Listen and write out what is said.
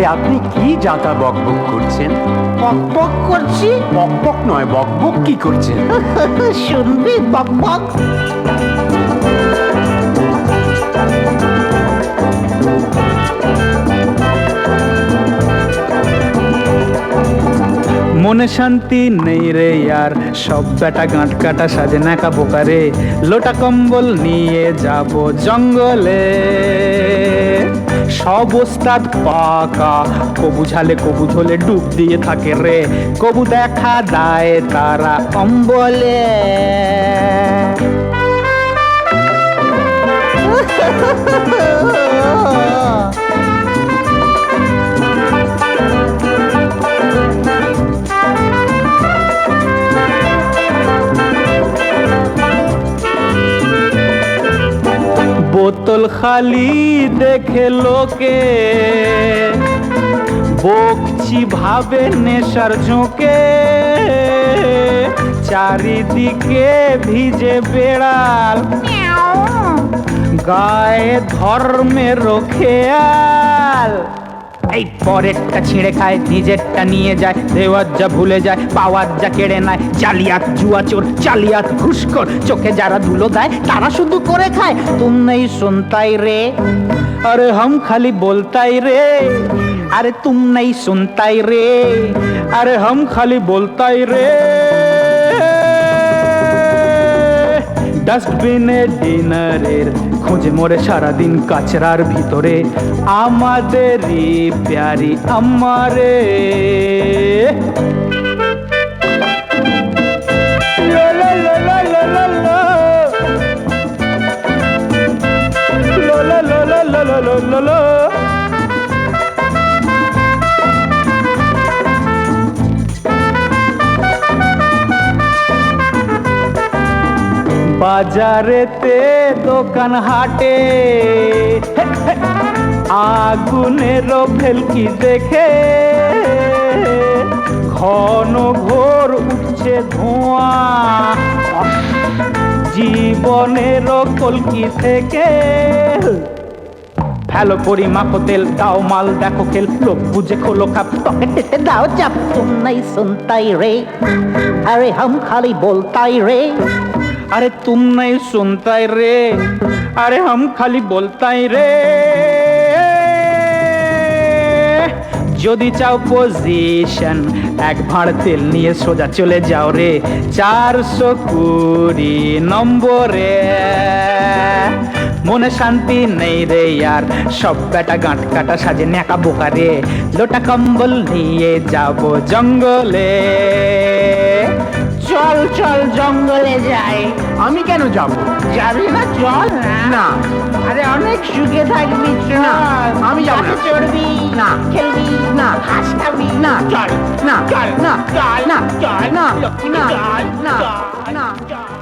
আরে আপনি কি যাতা বকবক করছেন? পক করছি? বকবক নয় বকবক কি করছেন? শুনবি বক বক মনে শান্তি নেই রে আর সব বেটা গাঁট কাটা সাজে নাকা বোকারে লোটা কম্বল নিয়ে যাব জঙ্গলে। সব ওস্তাদ পাকা। কবু ঝালে কবু ঝোলে ডুব দিয়ে থাকে রে। কবু দেখা দায় তারা অম্বলে। বোতল খালি দেখে লোকে। বকছি ভাবে নেশার ঝোঁকে। চারিদিকে ভিজে বেড়াল। গায়ে ধর্মের খেয়াল। এই পরেরটা ছিঁড়ে খায়, নিজেরটা নিয়ে যায় দেওয়ার যা ভুলে যায়, পাওয়ার যা কেড়ে নেয়। জালিয়াত জুয়া চোর, চালিয়াত ঘুষখোর, চোখে যারা ধুলো দেয়, তারা শুধু করে খায়। তুম নেই শুনতাই রে। আরে হাম খালি বলতাই রে। আরে তুম নেই শুনতাই রে। আরে হাম খালি বলতাই রে। ডাস্টবিনে ডিনারের খোঁজে মরে সারাদিন কাচরার ভিতরে আমাদের প্যারি আমারে লা লা লা বাজারেতে দোকান হাটে। আগুনের ভেলকি দেখে ঘন ঘোর উঠছে ধোঁয়া। জীবনের কলকি থেকে ফেলো পরি মাখো তেল, দাও মাল, দেখো খেল, লোক বুঝে খোলো খাপ। পকেটেতে দাও চাপ তুম নেই শুনতাই রে। আরে হাম খালি বলতাই রে। আরে তুম নাই শুনতাই রে। আরে হাম খালি বলতাই রে। যদি চাও পজিশন এক ভাঁড় তেল নিয়ে সোজা চলে যাও রে। চারশো কুড়ি নম্বরে। মনে শান্তি নেই রে আর সব বেটা গাঁট কাটা সাজে ন্যাকা বোকা রে। লোটা কম্বল নিয়ে যাব জঙ্গলে। চল জঙ্গলে যাই। আমি কেন যাব? যাবি না চল না। আরে অনেক সুখে থাকবি চল। আমি যাব না। চড়বি না। খেলবি না। হাঁস খাবি না। চল। না। চল। না। চল। না। চল। না। না। না। না না।